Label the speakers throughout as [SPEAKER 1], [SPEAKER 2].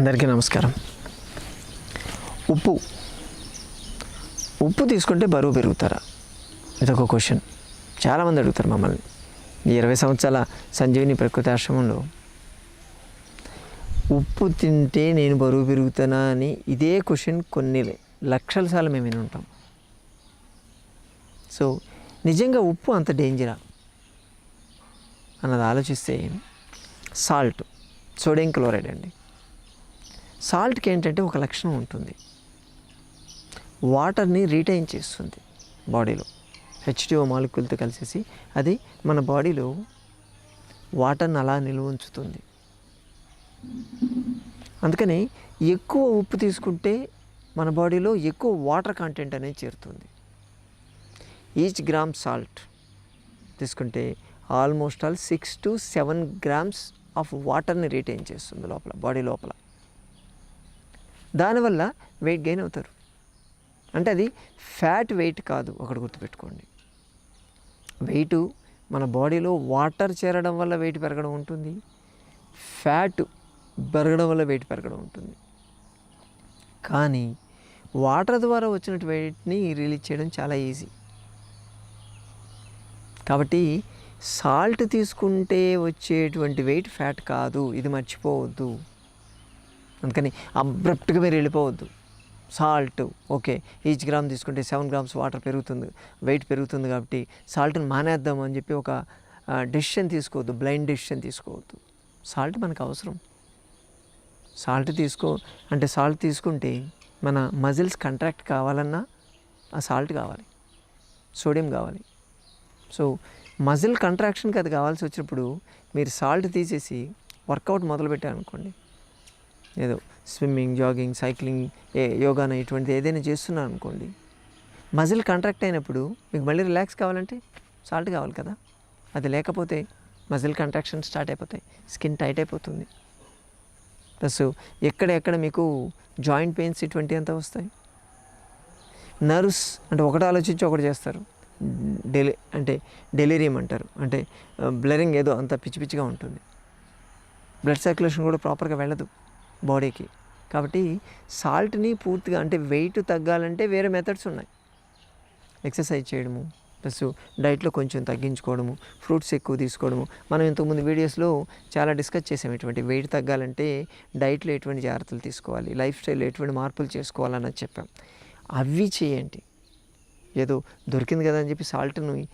[SPEAKER 1] అందరికీ నమస్కారం. ఉప్పు. ఉప్పు తీసుకుంటే బరువు పెరుగుతారా? ఇదొక క్వశ్చన్ చాలామంది అడుగుతారు మమ్మల్ని. ఈ ఇరవై సంవత్సరాల సంజీవిని ప్రకృతి ఆశ్రమంలో. ఉప్పు తింటే నేను బరువు పెరుగుతానా అని ఇదే క్వశ్చన్ కొన్ని లక్షల సార్లు మేము విని ఉంటాం సో నిజంగా ఉప్పు అంత డేంజరా? అన్నది ఆలోచిస్తే సాల్ట్. సోడియం క్లోరైడ్ అండి. సాల్ట్కి ఏంటంటే ఒక లక్షణం ఉంటుంది. వాటర్ని రీటైన్ చేస్తుంది బాడీలో. హెచ్డిఓ మాలిక్యూల్తో కలిసేసి అది మన బాడీలో వాటర్ని అలా నిల్వ ఉంచుతుంది. అందుకని ఎక్కువ ఉప్పు తీసుకుంటే మన బాడీలో ఎక్కువ వాటర్ కంటెంట్ అనేది చేరుతుంది. ఈచ్ గ్రామ్ సాల్ట్ తీసుకుంటే almost all six to seven grams of వాటర్ని రీటైన్ చేస్తుంది లోపల బాడీ లోపల. దానివల్ల వెయిట్ గెయిన్ అవుతారు. అంటే అది ఫ్యాట్ వెయిట్ కాదు ఒకటి గుర్తుపెట్టుకోండి. వెయిట్ మన బాడీలో వాటర్ చేరడం వల్ల వెయిట్ పెరగడం ఉంటుంది. ఫ్యాట్ పెరగడం వల్ల వెయిట్ పెరగడం ఉంటుంది. కానీ వాటర్ ద్వారా వచ్చినట్టు వెయిట్ని రిలీజ్ చేయడం చాలా ఈజీ కాబట్టి సాల్ట్ తీసుకుంటే వచ్చేటువంటి వెయిట్ ఫ్యాట్ కాదు. ఇది మర్చిపోవద్దు. అందుకని అబ్రప్ట్గా మీరు వెళ్ళిపోవద్దు. సాల్ట్ ఓకే ఈచ్ గ్రామ్ తీసుకుంటే సెవెన్ గ్రామ్స్ వాటర్ పెరుగుతుంది వెయిట్ పెరుగుతుంది కాబట్టి సాల్ట్ని మానేద్దాం అని చెప్పి ఒక డెసిషన్ తీసుకోవద్దు బ్లైండ్ డెసిషన్ తీసుకోవద్దు. సాల్ట్ మనకు అవసరం. సాల్ట్ తీసుకో అంటే సాల్ట్ తీసుకుంటే మన మజిల్స్ కంట్రాక్ట్ కావాలన్నా ఆ సాల్ట్ కావాలి. సోడియం కావాలి. సో మజిల్ కంట్రాక్షన్కి అది కావాల్సి వచ్చినప్పుడు మీరు సాల్ట్ తీసేసి వర్కౌట్ మొదలుపెట్టారనుకోండి. ఏదో స్విమ్మింగ్ జాగింగ్ సైక్లింగ్ ఏ యోగాన ఇటువంటిది ఏదైనా చేస్తున్నారు అనుకోండి. మజిల్ కంట్రాక్ట్ అయినప్పుడు మీకు మళ్ళీ రిలాక్స్ కావాలంటే సాల్ట్ కావాలి కదా. అది లేకపోతే మజిల్ కంట్రాక్షన్ స్టార్ట్ అయిపోతాయి. స్కిన్ టైట్ అయిపోతుంది. ప్లస్ ఎక్కడెక్కడ మీకు జాయింట్ పెయిన్స్ ఇటువంటి అంతా వస్తాయి. నర్వ్స్ అంటే ఒకటి ఆలోచించి ఒకటి చేస్తారు. డెలి అంటే డెలిరియం అంటారు. అంటే uh, బ్లరింగ్ ఏదో అంత పిచ్చి పిచ్చిగా ఉంటుంది. బ్లడ్ సర్క్యులేషన్ కూడా ప్రాపర్గా వెళ్ళదు. బాడీకి. కాబట్టి సాల్ట్ని పూర్తిగా అంటే వెయిట్ తగ్గాలంటే వేరే మెథడ్స్ ఉన్నాయి. ఎక్సర్సైజ్ చేయడము ప్లస్ డైట్లో కొంచెం తగ్గించుకోవడము ఫ్రూట్స్ ఎక్కువ తీసుకోవడము. మనం ఇంతకుముందు వీడియోస్లో చాలా డిస్కస్ చేసాం ఇటువంటి వెయిట్ తగ్గాలంటే డైట్లో ఎటువంటి జాగ్రత్తలు తీసుకోవాలి లైఫ్ స్టైల్లో ఎటువంటి మార్పులు చేసుకోవాలని చెప్పాం. అవి చేయండి. ఏదో దొరికింది కదా అని చెప్పి సాల్ట్ని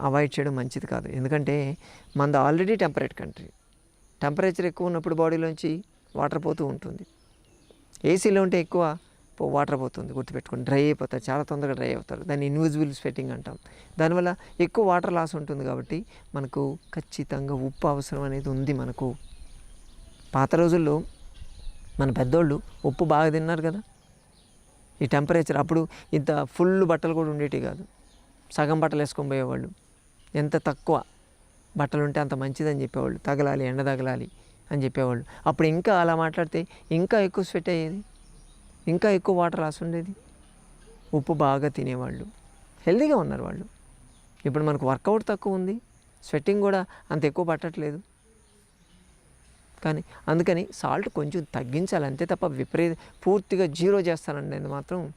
[SPEAKER 1] అవాయిడ్ చేయడం మంచిది కాదు. ఎందుకంటే మనది ఆల్రెడీ టెంపరేట్ కంట్రీ. టెంపరేచర్ ఎక్కువ ఉన్నప్పుడు బాడీలోంచి వాటర్ పోతూ ఉంటుంది. ఏసీలో ఉంటే ఎక్కువ వాటర్ పోతుంది గుర్తుపెట్టుకోండి. డ్రై అయిపోతారు చాలా తొందరగా డ్రై అవుతారు. దాన్ని ఇన్విజిబుల్ స్వెట్టింగ్ అంటాం. దానివల్ల ఎక్కువ వాటర్ లాస్ ఉంటుంది కాబట్టి మనకు ఖచ్చితంగా ఉప్పు అవసరం అనేది ఉంది మనకు. పాత రోజుల్లో మన పెద్దోళ్ళు ఉప్పు బాగా తిన్నారు కదా. ఈ టెంపరేచర్ అప్పుడు ఇంత ఫుల్ బట్టలు కూడా ఉండేవి కాదు. సగం బట్టలు వేసుకొని పోయేవాళ్ళు. ఎంత తక్కువ బట్టలు ఉంటే అంత మంచిదని చెప్పేవాళ్ళు. తగలాలి ఎండ తగలాలి. అని చెప్పేవాళ్ళు. అప్పుడు ఇంకా అలా మాట్లాడితే ఇంకా ఎక్కువ స్వెట్ అయ్యేది. ఇంకా ఎక్కువ వాటర్ రాసుండేది. ఉండేది ఉప్పు బాగా తినేవాళ్ళు. హెల్దీగా ఉన్నారు వాళ్ళు. ఇప్పుడు మనకు వర్కౌట్ తక్కువ ఉంది. స్వెట్టింగ్ కూడా అంత ఎక్కువ పట్టట్లేదు. కానీ అందుకని సాల్ట్ కొంచెం తగ్గించాలి. అంతే తప్ప విపరీత పూర్తిగా జీరో చేస్తానండి మాత్రం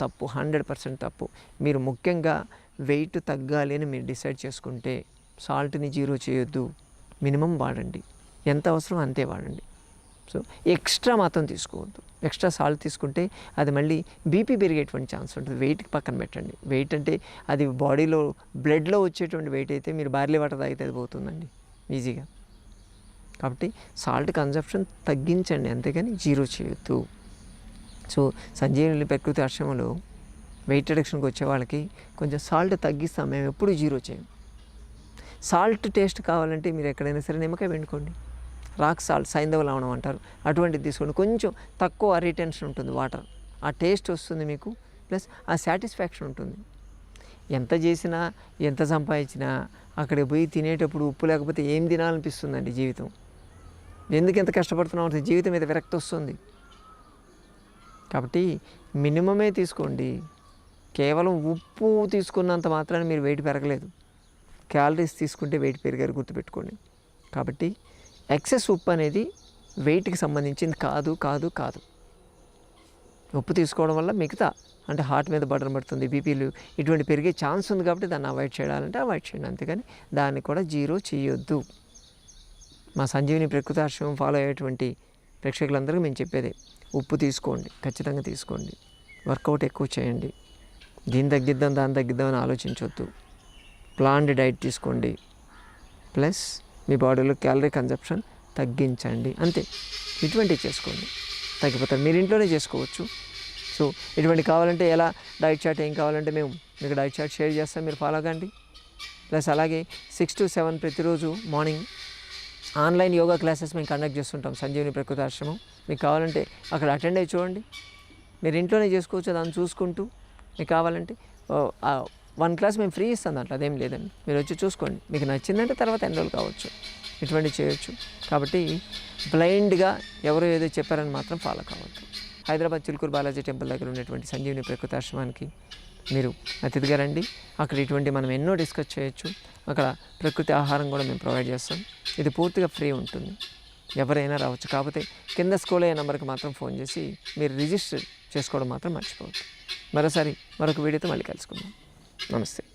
[SPEAKER 1] తప్పు. హండ్రెడ్ పర్సెంట్ తప్పు. మీరు ముఖ్యంగా వెయిట్ తగ్గాలి అని మీరు డిసైడ్ చేసుకుంటే సాల్ట్ని జీరో చేయొద్దు. మినిమం వాడండి. ఎంత అవసరం అంతే వాడండి. సో ఎక్స్ట్రా మాత్రం తీసుకోవద్దు. ఎక్స్ట్రా సాల్ట్ తీసుకుంటే అది మళ్ళీ బీపీ పెరిగేటువంటి ఛాన్స్ ఉంటుంది. వెయిట్కి పక్కన పెట్టండి. వెయిట్ అంటే అది బాడీలో బ్లడ్లో వచ్చేటువంటి వెయిట్ అయితే మీరు బార్లీ వాటర్ తాగితే అది పోతుందండి. ఈజీగా. కాబట్టి సాల్ట్ కన్సప్షన్ తగ్గించండి. అంతేగాని జీరో చేయొద్దు. సో సంజీవని ప్రకృతి ఆశ్రమంలో వెయిట్ రిడక్షన్కి వచ్చే వాళ్ళకి కొంచెం సాల్ట్ తగ్గిస్తాం. మేము ఎప్పుడు జీరో చేయం. సాల్ట్ టేస్ట్ కావాలంటే మీరు ఎక్కడైనా సరే నిమ్మకాయ పెండుకోండి. రాక్ సాల్ట్ సైంధవ లవణం అంటారు. అటువంటిది తీసుకోండి. కొంచెం తక్కువ రిటెన్షన్ ఉంటుంది వాటర్. ఆ టేస్ట్ వస్తుంది మీకు. ప్లస్ ఆ సాటిస్ఫాక్షన్ ఉంటుంది. ఎంత చేసినా ఎంత సంపాదించినా అక్కడ పోయి తినేటప్పుడు ఉప్పు లేకపోతే ఏం తినాలనిపిస్తుందండి జీవితం? ఎందుకు ఎంత కష్టపడుతున్నాం అంటే జీవితం మీద విరక్తి వస్తుంది. కాబట్టి మినిమమే తీసుకోండి. కేవలం ఉప్పు తీసుకున్నంత మాత్రాన్ని మీరు వెయిట్ పెరగలేదు. క్యాలరీస్ తీసుకుంటే వెయిట్ పెరిగారు గుర్తుపెట్టుకోండి. కాబట్టి ఎక్సెస్ ఉప్పు అనేది వెయిట్కి సంబంధించింది కాదు కాదు కాదు. ఉప్పు తీసుకోవడం వల్ల మిగతా అంటే హార్ట్ మీద బటన్ పడుతుంది బీపీలు ఇటువంటి పెరిగే ఛాన్స్ ఉంది కాబట్టి దాన్ని అవాయిడ్ చేయాలంటే అవాయిడ్ చేయండి. అంతేగాని దాన్ని కూడా జీరో చేయొద్దు. మా సంజీవిని ప్రకృతి ఆశ్రమం ఫాలో అయ్యేటువంటి ప్రేక్షకులందరికీ మేము చెప్పేది ఉప్పు తీసుకోండి ఖచ్చితంగా తీసుకోండి. వర్కౌట్ ఎక్కువ చేయండి. దీన్ని తగ్గిద్దాం దాన్ని తగ్గిద్దాం అని ఆలోచించవద్దు ప్లాన్డ్ డైట్ తీసుకోండి. ప్లస్ మీ బాడీలో క్యాలరీ కన్జప్షన్ తగ్గించండి. అంతే. ఇటువంటివి చేసుకోండి. తగ్గిపోతారు. మీరు ఇంట్లోనే చేసుకోవచ్చు. సో ఇటువంటి కావాలంటే ఎలా డైట్ చార్ట్ ఏం కావాలంటే మేము మీకు డైట్ చార్ట్ షేర్ చేస్తాం. మీరు ఫాలో కండి. ప్లస్ అలాగే సిక్స్ టు సెవెన్ ప్రతిరోజు మార్నింగ్ ఆన్లైన్ యోగా క్లాసెస్ మేము కండక్ట్ చేస్తుంటాం. సంజీవిని ప్రకృతి ఆశ్రమం. మీకు కావాలంటే అక్కడ అటెండ్ అయ్యి చూడండి. మీరు ఇంట్లోనే చేసుకోవచ్చు. దాన్ని చూసుకుంటూ మీకు కావాలంటే వన్ క్లాస్ మేము ఫ్రీ ఇస్తాం దాంట్లో అదేం లేదండి. మీరు వచ్చి చూసుకోండి. మీకు నచ్చిందంటే తర్వాత ఎన్రోల్ కావచ్చు. ఇటువంటి చేయొచ్చు. కాబట్టి బ్లైండ్గా ఎవరో ఏదో చెప్పారని మాత్రం ఫాలో కావద్దు. హైదరాబాద్ చిలుకూరు బాలాజీ టెంపుల్ దగ్గర ఉన్నటువంటి సంజీవిని ప్రకృతి ఆశ్రమానికి మీరు అతిథిగా రండి. అక్కడ ఇటువంటి మనం ఎన్నో డిస్కస్ చేయొచ్చు. అక్కడ ప్రకృతి ఆహారం కూడా మేము ప్రొవైడ్ చేస్తాం. ఇది పూర్తిగా ఫ్రీ ఉంటుంది. ఎవరైనా రావచ్చు. కాకపోతే కింద స్కూల్ అయ్యే నెంబర్కి మాత్రం ఫోన్ చేసి మీరు రిజిస్టర్ చేసుకోవడం మాత్రం మర్చిపోవద్దు. మరోసారి మరొక వీడియోతో మళ్ళీ కలుసుకుందాం. honestly.